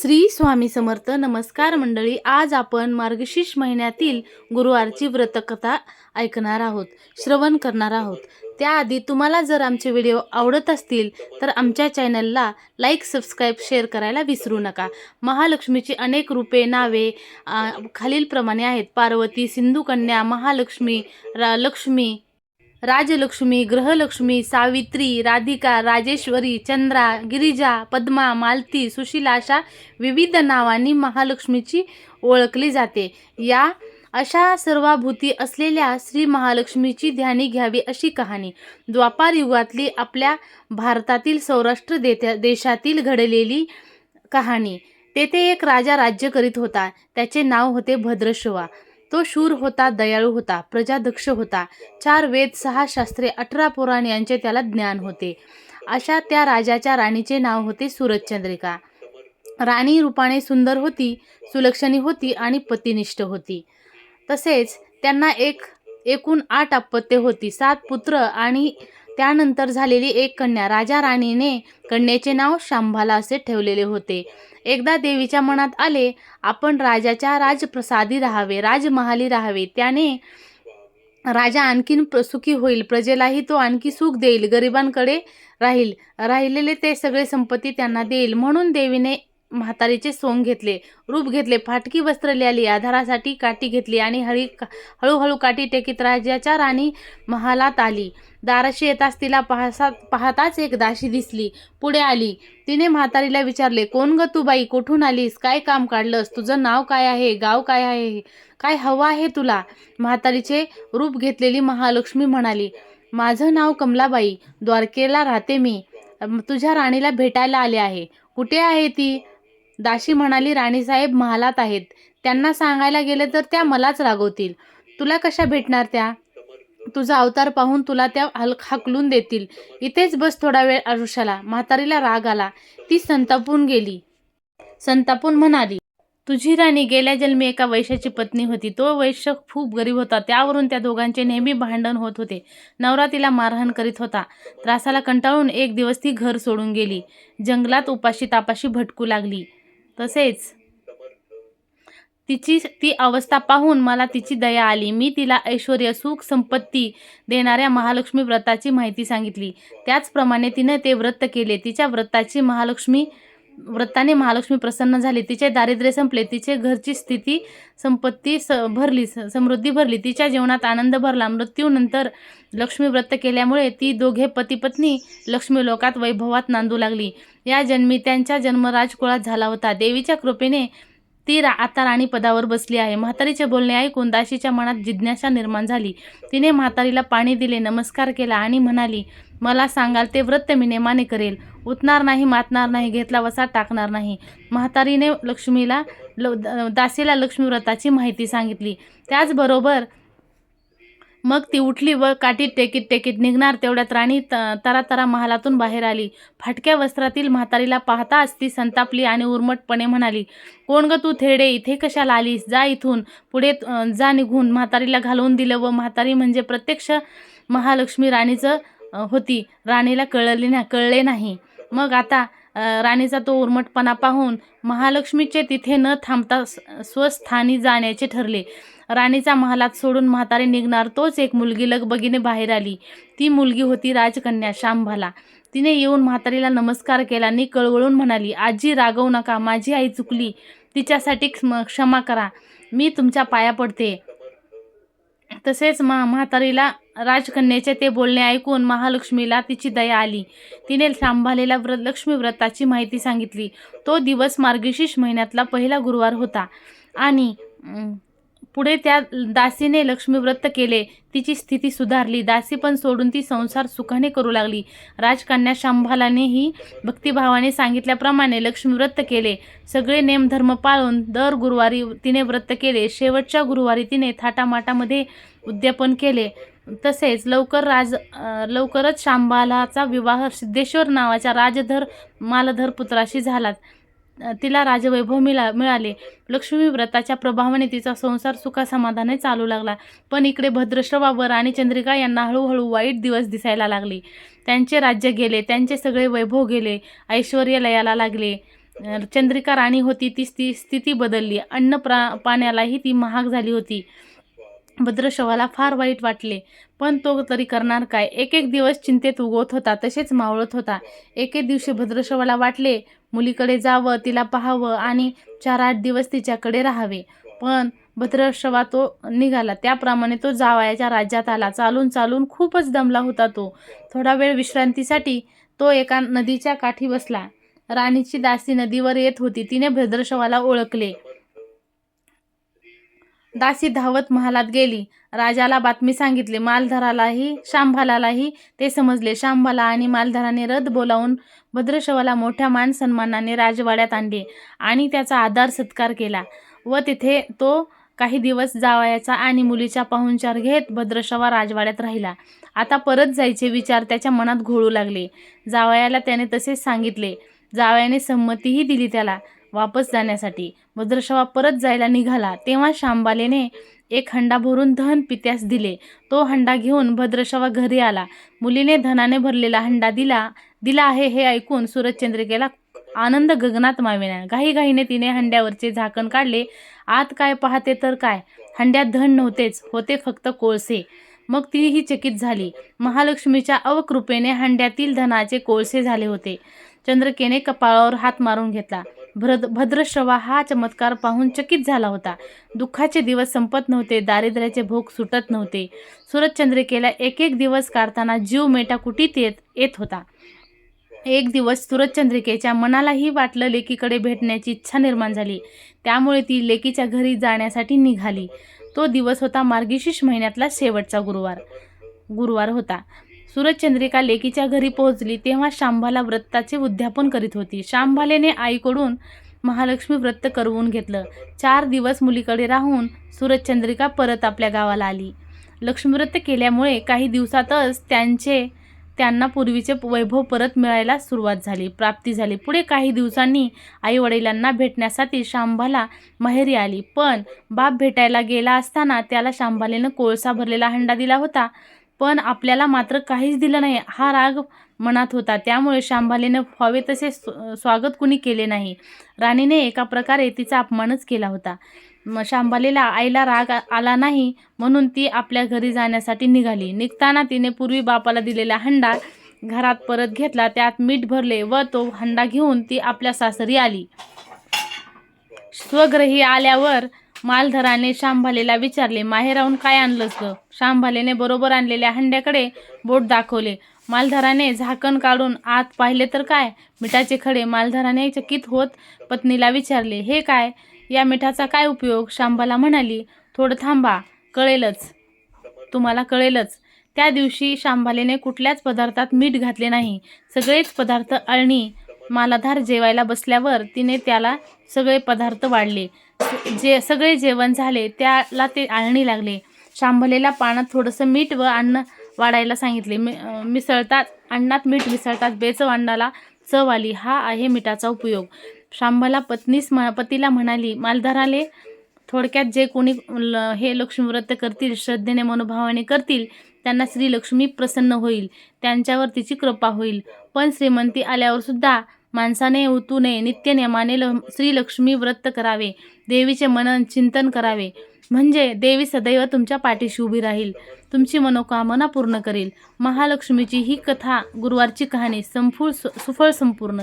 श्री स्वामी समर्थ नमस्कार मंडळी आज आपण मार्गशीर्ष महिन्यातील गुरुवारची व्रतकथा ऐकणार आहोत श्रवण करणार आहोत. त्याआधी तुम्हाला जर आमचे व्हिडिओ आवडत असतील तर आमच्या चॅनलला लाईक सबस्क्राईब शेअर करायला विसरू नका. महालक्ष्मीची अनेक रूपे नावे खालीलप्रमाणे आहेत. पार्वती सिंधुकन्या महालक्ष्मी रा लक्ष्मी राजलक्ष्मी ग्रहलक्ष्मी सावित्री राधिका राजेश्वरी चंद्रा गिरिजा पद्मा मालती सुशीला अशा विविध नावांनी महालक्ष्मीची ओळखली जाते. या अशा सर्वाभूती असलेल्या श्री महालक्ष्मीची ध्यानी घ्यावी अशी कहाणी. द्वापार युगातली आपल्या भारतातील सौराष्ट्र देत्या देशातील घडलेली कहाणी. तेथे एक राजा राज्य करीत होता. त्याचे नाव होते भद्रशिवा. तो शूर होता दयाळू होता प्रजादक्ष होता. चार वेद सहा शास्त्रे अठरा पुराण यांचे त्याला ज्ञान होते. अशा त्या राजाच्या राणीचे नाव होते सूरजचंद्रिका. राणी रूपाने सुंदर होती सुलक्षणी होती आणि पतिनिष्ठ होती. तसेच त्यांना एक एकूण आठ अपत्ये होती. सात पुत्र आणि त्यानंतर झालेली एक कन्या राजा राणीने कन्येचे नाव शांभाला असे ठेवलेले होते. एकदा देवीच्या मनात आले आपण राजाच्या राजप्रसादी राहावे राजमहाली राहावे. त्याने राजा आणखीन प्र- सुखी होईल प्रजेलाही तो आणखी सुख देईल गरिबांकडे राहील. राहिलेले ते सगळे संपत्ती त्यांना देईल. म्हणून देवीने म्हातारीचे सोंग घेतले रूप घेतले फाटकी वस्त्र लिहिली आधारासाठी काठी घेतली आणि हळी हळूहळू काठी टेकीत राजाच्या राणी महालात आली. दाराशी येताच तिला पाहसा पाहताच एक दाशी दिसली. पुढे आली. तिने म्हातारीला विचारले कोण ग तू बाई? कुठून आलीस? काय काम काढलंस? तुझं नाव काय आहे? गाव काय आहे? काय हवं आहे तुला? म्हातारीचे रूप घेतलेली महालक्ष्मी म्हणाली माझं नाव कमलाबाई. द्वारकेला राहते मी. तुझ्या राणीला भेटायला आले आहे. कुठे आहे ती? दाशी म्हणाली राणीसाहेब महालात आहेत. त्यांना सांगायला गेले तर त्या मलाच रागवतील. तुला कशा भेटणार त्या? तुझा अवतार पाहून तुला त्या हल हाकलून देतील. इथेच बस थोडा वेळ आयुष्याला म्हातारीला राग आला. ती संतापून गेली. संतापून म्हणाली तुझी राणी गेल्या जन्मी एका वैश्याची पत्नी होती. तो वैश्य खूप गरीब होता. त्यावरून त्या दोघांचे नेहमी भांडण होत होते. नवरा तिला मारहाण करीत होता. त्रासाला कंटाळून एक दिवस ती घर सोडून गेली. जंगलात उपाशी तापाशी भटकू लागली. तसेच तिची ती अवस्था पाहून मला तिची दया आली. मी तिला ऐश्वर सुख संपत्ती देणाऱ्या महालक्ष्मी व्रताची माहिती सांगितली. त्याचप्रमाणे तिने ते व्रत केले. तिच्या व्रताची महालक्ष्मी व्रताने महालक्ष्मी प्रसन्न झाली. तिचे दारिद्र्य संपले. तिचे घरची स्थिती संपत्ती स भरली. स- समृद्धी भरली. तिच्या जीवनात आनंद भरला. मृत्यूनंतर लक्ष्मी व्रत केल्यामुळे ती दोघे पतीपत्नी लक्ष्मी लोकात वैभवात नांदू लागली. या जन्मी त्यांच्या जन्म राजकुळात झाला होता. देवीच्या कृपेने ती रा आता राणी पदावर बसली आहे. म्हातारीचे बोलणे ऐकून दाशीच्या मनात जिज्ञासा निर्माण झाली. तिने म्हातारीला पाणी दिले नमस्कार केला आणि म्हणाली मला सांगाल ते व्रत मी नेमाने करेल. उतणार नाही मातणार नाही घेतला वसा टाकणार नाही. म्हातारीने लक्ष्मीला ल द- दासीला लक्ष्मी व्रताची माहिती सांगितली. त्याचबरोबर मग ती उठली व काठीत टेकीत टेकीत निघणार. तेवढ्यात राणी त तरातरा महालातून बाहेर आली. फाटक्या वस्त्रातील म्हातारीला पाहताच ती संतापली आणि उर्मटपणे म्हणाली कोण ग तू थेडे? इथे कशाला आलीस? जा इथून. पुढे जा निघून. म्हातारीला घालवून दिलं व म्हातारी म्हणजे प्रत्यक्ष महालक्ष्मी राणीचं होती. राणीला कळली ना कळले नाही. मग आता राणीचा तो उर्मटपणा पाहून महालक्ष्मीचे तिथे न थांबता स्वस्थानी जाण्याचे ठरले. राणीचा महालात सोडून म्हातारे निघणार तोच एक मुलगी लगबगीने बाहेर आली. ती मुलगी होती राजकन्या शांभाला. तिने येऊन म्हातारीला नमस्कार केला आणि कळवळून म्हणाली आजी रागवू नका. माझी आई चुकली. तिच्यासाठी क्षम- क्षमा करा. मी तुमच्या पाया पडते. तसेच मा म्हातारीला राजकन्याचे ते बोलणे ऐकून महालक्ष्मीला तिची दया आली. तिने सांभाळलेल्या व्रत लक्ष्मी व्रताची माहिती सांगितली. तो दिवस मार्गशीर्ष महिन्यातला पहिला गुरुवार होता. आणि पुढे त्या दासीने लक्ष्मीव्रत केले. तिची स्थिती सुधारली. दासी पण सोडून ती संसार सुखाने करू लागली. राजकन्या शांभालानेही भक्तिभावाने सांगितल्याप्रमाणे लक्ष्मीव्रत केले. सगळे नेमधर्म पाळून दर गुरुवारी तिने व्रत केले. शेवटच्या गुरुवारी तिने थाटामाटामध्ये उद्यापन केले. तसेच लवकर राज लवकरच शांबालाचा विवाह सिद्धेश्वर नावाच्या राजधर मालधर पुत्राशी झाला. तिला राजवैभव मिळा मिळाले. लक्ष्मी व्रताच्या प्रभावाने तिचा संसार सुखासमाधाने चालू लागला. पण इकडे भद्रश्रवा व राणी चंद्रिका यांना हळूहळू वाईट दिवस दिसायला लागले. त्यांचे राज्य गेले त्यांचे सगळे वैभव गेले ऐश्वर लयाला लागले चंद्रिका राणी होती ती स्थिती बदलली. अन्न प्रा पाण्यालाही ती महाग झाली होती. भद्रशवाला फार वाईट वाटले. पण तो तरी करणार काय? एक एक दिवस चिंतेत उगवत होता तसेच मावळत होता. एक एक दिवशी भद्रशवाला वाटले मुलीकडे जावं तिला पाहावं आणि चार आठ दिवस तिच्याकडे राहावे. पण भद्रशवा तो निघाला. त्याप्रमाणे तो जावयाच्या राज्यात आला. चालून चालून खूपच दमला होता तो. थोडा वेळ विश्रांतीसाठी तो एका नदीच्या काठी बसला. राणीची दासी नदीवर येत होती. तिने भद्रशवाला ओळखले. दासी धावत महालात गेली. राजाला बातमी सांगितली मालधरालाही शांभालालाही ते समजले. शांभाला आणि मालधराने रथ बोलावून भद्रशवाला मोठ्या मान सन्मानाने राजवाड्यात आणले आणि त्याचा आदर सत्कार केला व तिथे तो काही दिवस जावयाचा आणि मुलीचा पाहुणचार घेत भद्रशवा राजवाड्यात राहिला. आता परत जायचे विचार त्याच्या मनात घोळू लागले. जावयाला त्याने तसेच सांगितले. जावयाने संमतीही दिली त्याला. वापस जाण्यासाठी. भद्रशवा परत जायला निघाला तेव्हा शांबालेने एक हंडा भरून धन पित्यास दिले. तो हंडा घेऊन भद्रशवा घरी आला. मुलीने धनाने भरलेला हंडा दिला दिला आहे हे ऐकून सूरजचंद्रिकेला आनंद गगनात मावेना घाईघाईने तिने हंड्यावरचे झाकण काढले. आत काय पाहते तर काय? हंड्यात धन नव्हतेच होते फक्त कोळसे. मग तीही चकित झाली. महालक्ष्मीच्या अवकृपेने हंड्यातील धनाचे कोळसे झाले होते. चंद्रकेने कपाळावर हात मारून घेतला. भ्रद भद्रश्रवा हा चमत्कार पाहून चकित झाला होता. दुःखाचे दिवस संपत नव्हते दारिद्र्याचे भोग सुटत नव्हते. सूरजचंद्रिकेला एक एक दिवस काढताना जीव मेटाकुटीत येत येत होता. एक दिवस सूरजचंद्रिकेच्या मनालाही वाटलं लेकीकडे भेटण्याची इच्छा निर्माण झाली. त्यामुळे ती लेकीच्या घरी जाण्यासाठी निघाली. तो दिवस होता मार्गशीर्ष महिन्यातला शेवटचा गुरुवार गुरुवार होता. सूरजचंद्रिका लेकीच्या घरी पोहोचली तेव्हा शांभाला व्रताचे उद्यापन करीत होती. शांभालेने आईकडून महालक्ष्मी व्रत करवून घेतलं. चार दिवस मुलीकडे राहून सूरजचंद्रिका परत आपल्या गावाला आली. लक्ष्मीव्रत केल्यामुळे काही दिवसातच त्यांचे त्यांना पूर्वीचे वैभव परत मिळायला सुरुवात झाली. प्राप्ती झाली. पुढे काही दिवसांनी आई वडिलांना भेटण्यासाठी शांभाला माहेरी आली. पण बाप भेटायला गेला असताना त्याला शांभालेनं कोळसा भरलेला हंडा दिला होता. पण आपल्याला मात्र काहीच दिलं नाही. हा राग मनात होता. त्यामुळे शांभालेनं व्हावे तसे स्वागत कुणी केले नाही. राणीने एका प्रकारे तिचा अपमानच केला होता. मग आईला राग आला नाही म्हणून ती आपल्या घरी जाण्यासाठी निघाली. निघताना तिने पूर्वी बापाला दिलेला हंडा घरात परत घेतला. त्यात मीठ भरले व तो हंडा घेऊन ती आपल्या सासरी आली. स्वग्रही आल्यावर मालधराने शांभालेला विचारले माहेराहून काय आणलंस ग? शांभालेने बरोबर आणलेल्या हंड्याकडे बोट दाखवले. मालधराने झाकण काढून आत पाहिले तर काय? मिठाचे खडे. मालधराने चकित होत पत्नीला विचारले हे काय? या मिठाचा काय उपयोग? शांभाला म्हणाली थोडं थांबा कळेलच. तुम्हाला कळेलच. त्या दिवशी शांभालेने कुठल्याच पदार्थात मीठ घातले नाही. सगळेच पदार्थ अळणी मालाधार जेवायला बसल्यावर तिने त्याला सगळे पदार्थ वाढले. जे सगळे जेवण झाले त्याला ते आळणी लागले. शांभलेला पाण्यात थोडंसं मीठ व अन्न वाढायला सांगितले. मि मिसळतात अन्नात मीठ मिसळतात. बेचव अन्नाला चव आली. हा आहे मिठाचा उपयोग. शांभला पत्नीस म पतीला म्हणाली मालधाराले थोडक्यात जे कोणी ल- हे लक्ष्मीव्रत करतील श्रद्धेने मनोभावाने करतील त्यांना श्रीलक्ष्मी प्रसन्न होईल. त्यांच्यावर तिची कृपा होईल. पण श्रीमंती आल्यावर सुद्धा माणसाने उतू नये नित्यनेमाने ल श्रीलक्ष्मी व्रत करावे देवीचे मनन चिंतन करावे. म्हणजे देवी सदैव तुमच्या पाठीशी उभी राहील. तुमची मनोकामना पूर्ण करेल. महालक्ष्मीची ही कथा गुरुवारची कहाणी संफूळ सुफळ संपूर्ण.